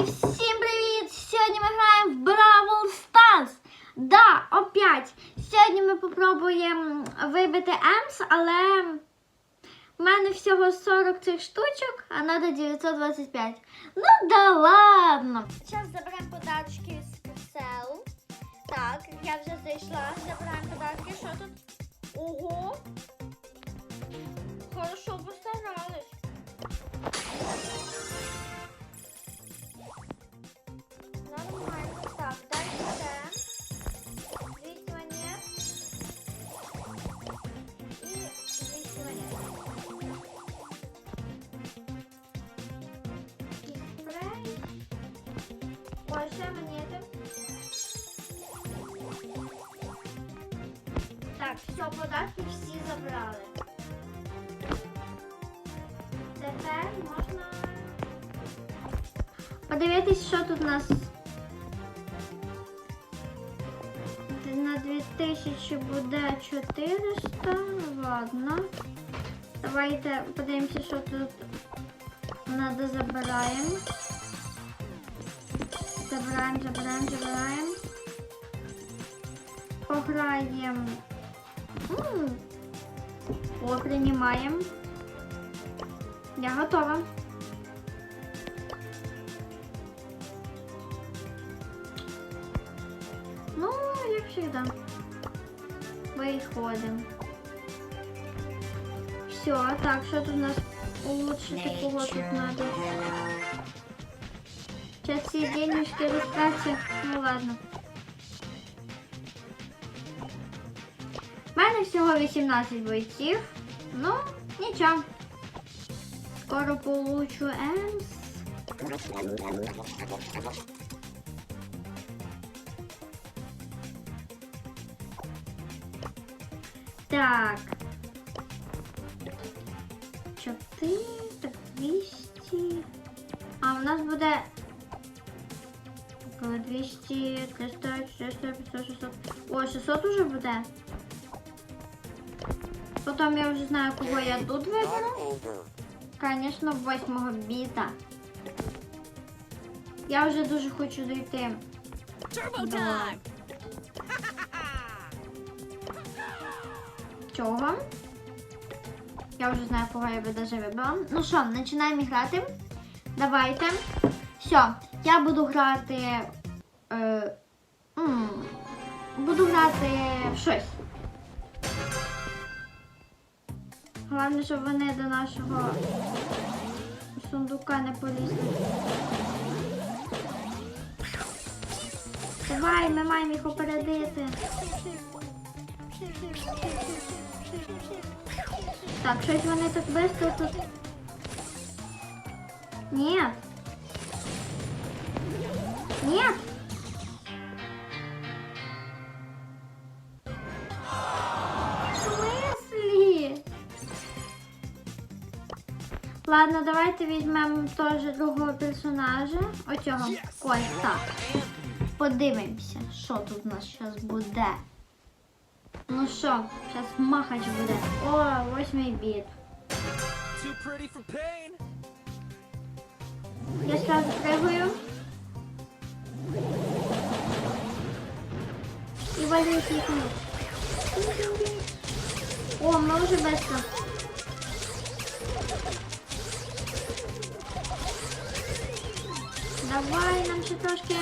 І всім привіт! Сьогодні ми граємо в Бравл Stars. Да, опять. Сьогодні ми попробуємо вибити Емс, але в мене всього 40 цих штучок, а треба 925. Ну да ладно. Зараз заберемо подарочки з каселу. Так, я вже зайшла. Забираємо подарки. Що тут? Ого! Хорошо постарались. Так, все, податки всі забрали. Тепер можна подивитись, що тут у нас. На 2000 буде 400. Ладно. Давайте подивимося, що тут надо забираємо. Забираємо, забираємо, забираємо. Пограємо. О, приймаємо. Я готова. Ну, як всегда. Виходимо. Все, так, що тут у нас улучшити, кого тут надо? Сейчас все денежки розтратять. Ну ладно. У мене всього 18 бойців. Ну, нічого. Скоро получу Емс. Так. 4, так 200. А у нас буде около 200, 300, 400, 500, 600. О, 600 уже буде. Потім я вже знаю, кого я тут виберу. Звісно, восьмого біта. Я вже дуже хочу дойти. Да. Чого? Я вже знаю, кого я би даже вибрала. Ну що, починаємо грати. Давайте. Все, я буду грати. Е, м, буду грати в щось. Головне, щоб вони до нашого сундука не полізли. Давай, ми маємо їх опередити. Так, щось вони так швидко тут. Ні. Ні. Ладно, давайте візьмемо теж другого персонажа. Оцього. Ось так. Подивимося, що тут у нас зараз буде. Ну що, зараз махач буде. О, восьмий біт. Too pretty for pain. Я сразу прыгаю. И валю их О, мы уже быстро. Давай нам ще трошки.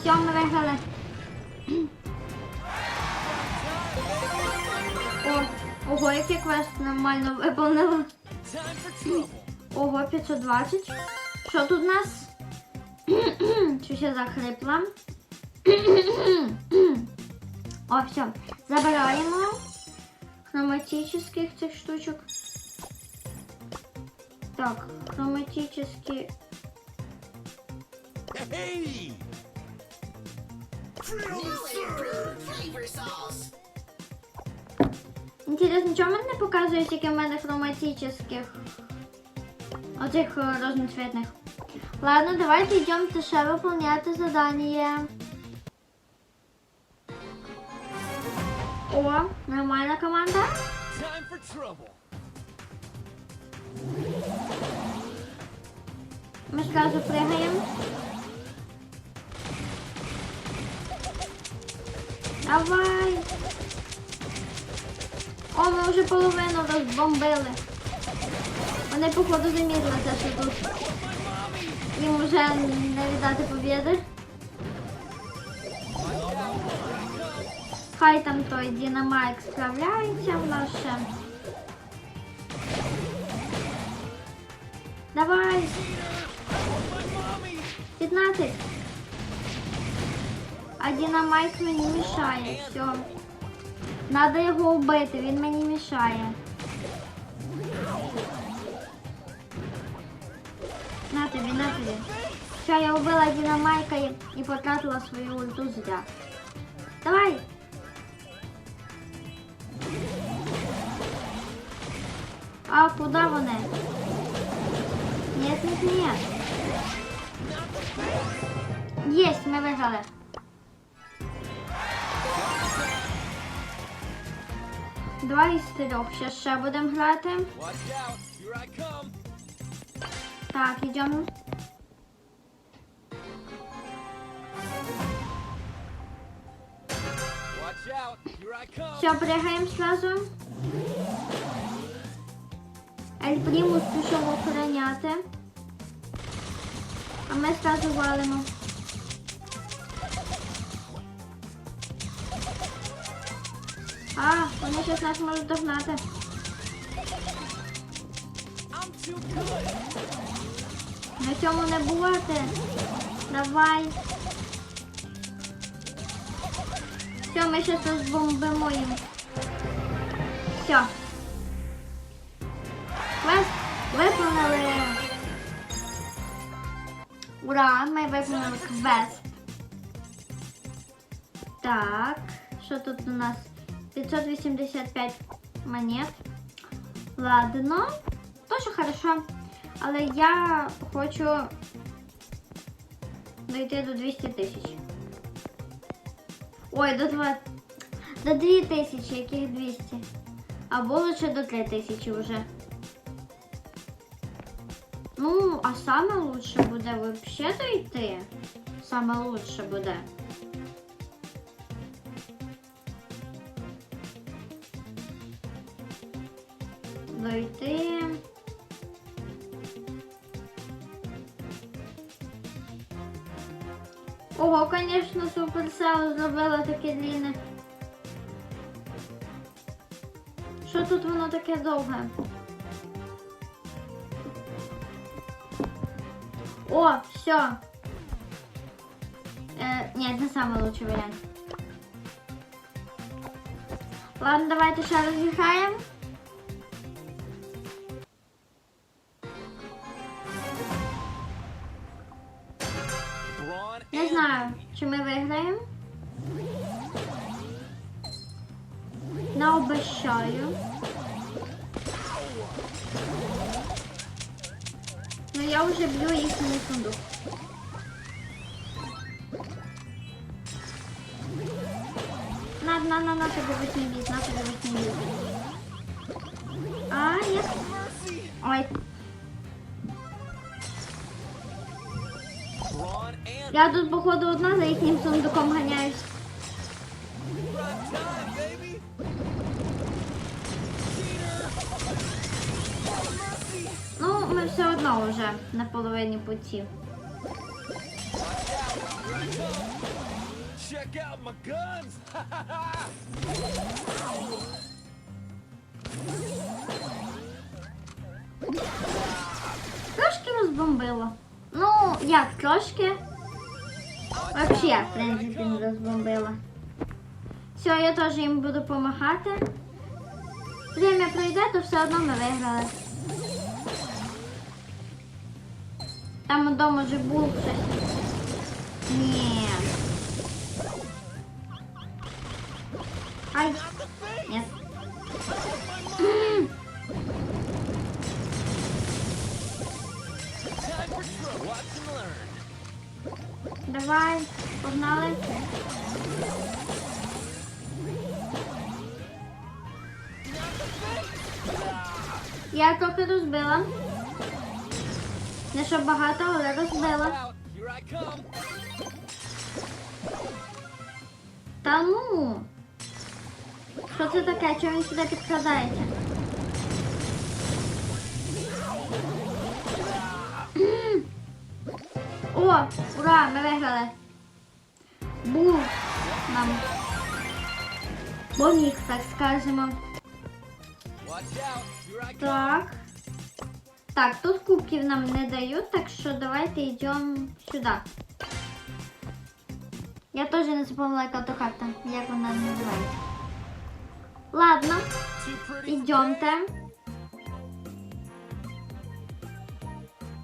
Все, ми виграли. О, ого, який квест нормально trouble. Ого, 520. Що тут у нас? Щось я захрипла. О, все. Забираємо хроматических цих штучок. Так, хроматическі. Hey! Інтересно, чому мені не показує, скільки в мене хроматических оцих е, разноцветних? Ладно, давайте йдемо ще виконувати задання. О, нормальна команда. Time for trouble. Ми сразу пригаємо. Давай. О, ми вже половину розбомбили. Вони, походу, замітили те, що тут. Їм вже не віддати побіди. Хай там той Дінамайк справляється в нас ще. Давай. 15. А Дінамайк мені мішає. Все. Надо його вбити, він мені мішає. На тобі, на тобі. Все, я вбила Дінамайка і, і потратила свою ульту зря. Давай. А куди вони? Нет, нет, нет. Єсть, ми виграли. Два із трьох. Ще ще будемо грати. Так, йдемо. Все, пригаємо сразу. Ель Примус пішов охороняти. А ми сразу валимо. А, вони щось нас можуть догнати. На цьому не бувати. Давай. Все, ми щас розбомбимо їм. Все. Квест виповнили. Ура, ми виповнили квест. Так, що тут у нас? 585 монет. Ладно, тоже хорошо. Але я хочу дойти до 200 тисяч. Ой, до 2, до 2 тисячі, яких 200. Або лише до 3 тисячі вже. Ну, а саме лучше буде взагалі дойти. Саме лучше буде. Дойти. Ого, конечно, Суперсел зробила таке длінне. Що тут воно таке довге? О, все. Е, ні, не самый лучший варіант. Ладно, давайте ще розіграємо. Braun Не and знаю, чи ми виграємо. Не обещаю. Ну я вже б'ю їхній сундук. На, на, на, на, тобі восьмий біс, на тобі восьмий біс. А, ні. mercy. Ой, я тут, походу, одна за їхнім сундуком ганяюсь. Ну, все одно вже на половині путі. Трошки розбомбило. Ну, як трошки. Взагалі, в принципі, не розбомбила. Все, я теж їм буду допомагати. Время пройде, то все одно ми виграли. Там вдома вже був щось. Ні. Ай. Learn. Давай, погнали. Я трохи розбила. Не що багато, але розбила. Та ну. Що це таке? Чому він сюди підкрадається? О, ура, ми виграли. Був нам. Поміг, так скажемо. Так. Так, тут кубків нам не дають, так що давайте йдемо сюди. Я теж не запомнила, яка то карта, як вона називається. Ладно, pretty.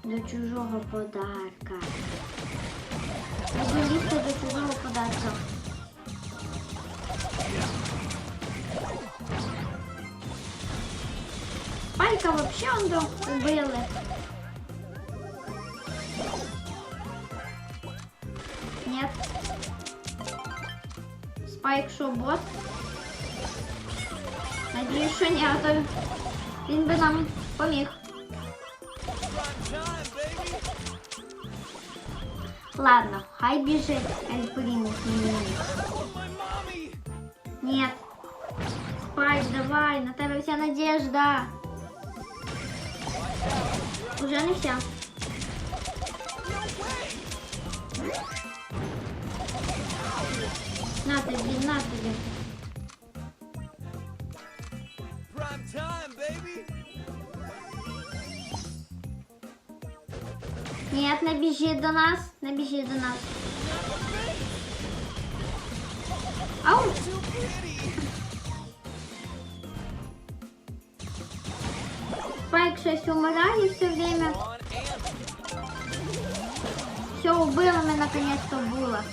До чужого подарка. Буду до чужого подарка. Спайка вообще он до убили. Нет. Спайк що бот? Надіюсь, що ні, а то він би нам поміг. Prime time, baby. Ладно, хай біжить Ель Примус мені. Oh, my mommy. Нет. Спайк, давай, на тебе вся надежда. Уже не вся. На тобі, на. Prime. Нет, не біжи до нас, не біжи до нас. Ау! Спайк щось умирає все время. Все, убило ми наконец-то face.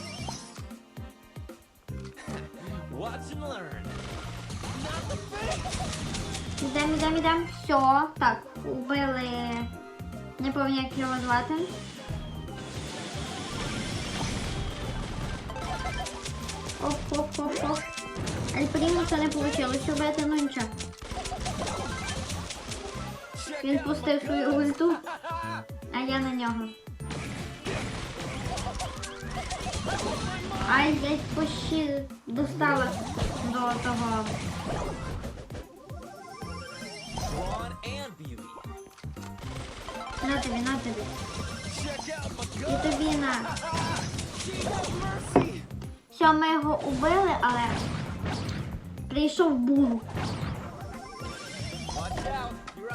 Ідем, ідем, ідем. Все, так, убили. Не пам'ятаю, як його звати. Оп, оп, оп, оп. Ель Примуса не вийшло убити, ну нічого. Він пустив свою ульту, а я на нього. Ай, я почти достала до того. На тобі, на тобі. І тобі на. Все, ми його убили, але прийшов бул.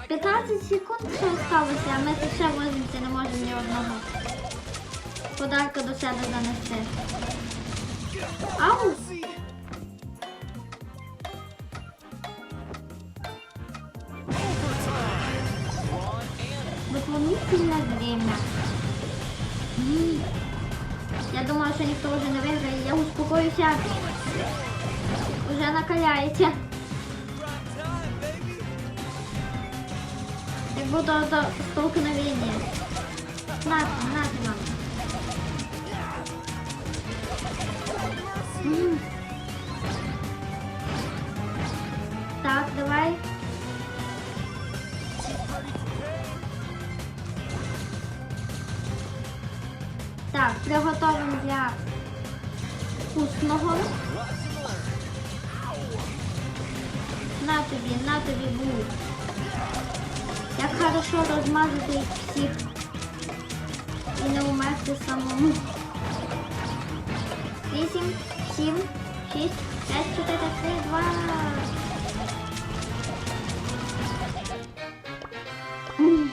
15 секунд ще залишилося, а ми тут ще возимося, не можемо ні одного подарка до себе занести. Ау! Дополнительное время. Я думала, що ніхто вже не виграє, я успокоюся. Уже накаляється. Будто до столкновення. Нати, нати нам. Так, давай. Так, приготовимо для вкусного. На тобі, на тобі був. Як хорошо розмазати їх всіх і не умерти самому. Вісім, сім, шість, п'ять, чотири, три, два. М.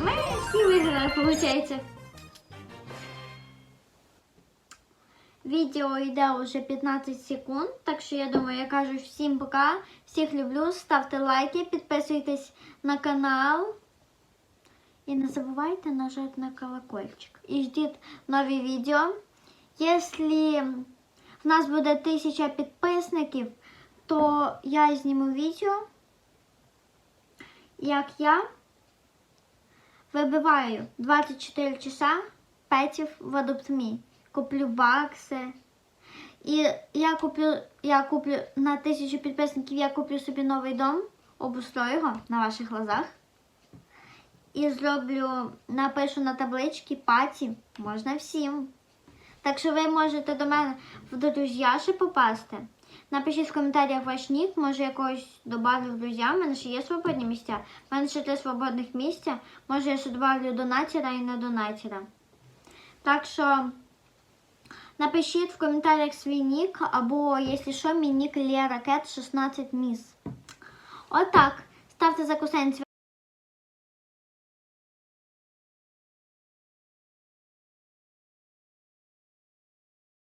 Ми всі виграли, виходить. Відео йде вже 15 секунд, так що я думаю, я кажу всім пока. Всіх люблю, ставте лайки, підписуйтесь на канал. І не забувайте нажати на колокольчик. І ждіть нові відео. Якщо в нас буде 1000 підписників, то я зніму відео, як я вибиваю 24 часа петів в Adopt.me. Куплю бакси І я куплю, я куплю на тисячу підписників, я куплю собі новий дом, обустрою його на ваших глазах. І зроблю, напишу на табличці паті, можна всім. Так що ви можете до мене в друзі попасти. Напишіть в коментарях ваш нік, може я когось добавлю в друзі. У мене ще є свободні місця. У мене ще три свободних місця. Може я ще добавлю донатера і не донатера. Так що напишіть в коментарях свій нік, або, якщо що, мій нік Лера Кет 16 міс. Отак. Ставте закусень